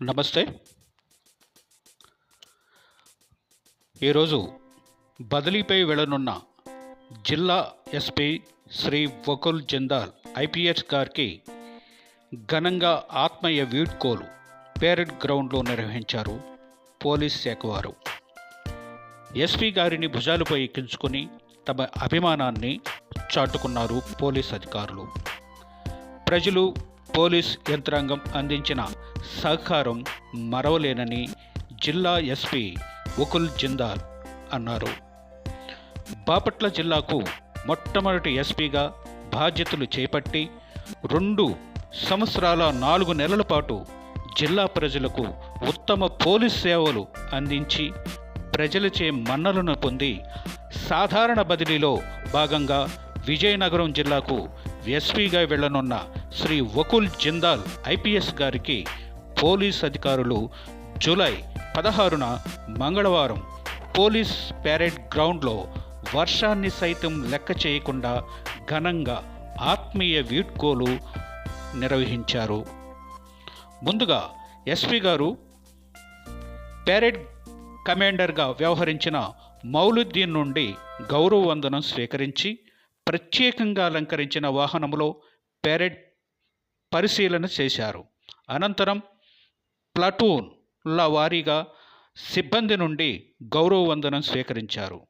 నమస్తే. ఈరోజు బదిలీపై వెళ్ళనున్న జిల్లా ఎస్పీ శ్రీ వకుల్ జిందాల్ ఐపీఎస్ గారికి ఘనంగా ఆత్మీయ వీడ్కోలు పేరెడ్ గ్రౌండ్లో నిర్వహించారు పోలీస్ శాఖ వారు. ఎస్పీ గారిని భుజాలపై ఎక్కించుకొని తమ అభిమానాన్ని చాటుకున్నారు పోలీస్ అధికారులు. ప్రజలు పోలీస్ యంత్రాంగం అందించిన సహకారం మరవలేనని జిల్లా ఎస్పీ ఉకుల్ జిందాల్ అన్నారు. బాపట్ల జిల్లాకు మొట్టమొదటి ఎస్పీగా బాధ్యతలు చేపట్టి రెండు సంవత్సరాల నాలుగు నెలల పాటు జిల్లా ప్రజలకు ఉత్తమ పోలీస్ సేవలు అందించి ప్రజలచే మన్నలను పొంది సాధారణ బదిలీలో భాగంగా విజయనగరం జిల్లాకు ఎస్పీగా వెళ్ళనున్న శ్రీ వకుల్ జిందాల్ ఐపీఎస్ గారికి పోలీస్ అధికారులు జూలై పదహారున మంగళవారం పోలీస్ ప్యారెడ్ గ్రౌండ్లో వర్షాన్ని సైతం లెక్క చేయకుండా ఘనంగా ఆత్మీయ వీడ్కోలు నిర్వహించారు. ముందుగా ఎస్పీ గారు ప్యారెడ్ కమాండర్గా వ్యవహరించిన మౌలుద్దీన్ నుండి గౌరవ వందనం స్వీకరించి ప్రత్యేకంగా అలంకరించిన వాహనంలో పెరెడ్ పరిశీలన చేశారు. అనంతరం ప్లటూన్ల వారీగా సిబ్బంది నుండి గౌరవ వందనం స్వీకరించారు.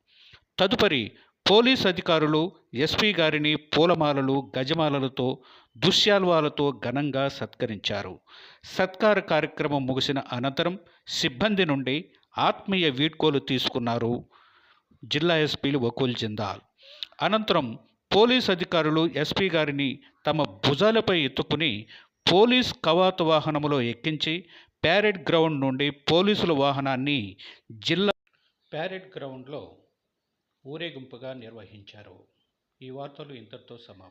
తదుపరి పోలీస్ అధికారులు ఎస్పీ గారిని పూలమాలలు గజమాలలతో దుశ్యాల్వాలతో ఘనంగా సత్కరించారు. సత్కార కార్యక్రమం ముగిసిన అనంతరం సిబ్బంది నుండి ఆత్మీయ వీడ్కోలు తీసుకున్నారు జిల్లా ఎస్పీలు వకూల్ జిందాల్. అనంతరం పోలీస్ అధికారులు ఎస్పీ గారిని తమ భుజాలపై ఎత్తుకుని పోలీస్ కవాతు వాహనములో ఎక్కించి ప్యారెడ్ గ్రౌండ్ నుండి పోలీసుల వాహనాన్ని జిల్లా ప్యారెడ్ గ్రౌండ్లో ఊరేగింపుగా నిర్వహించారు. ఈ వార్తలు ఇంతటితో సమాప్తం.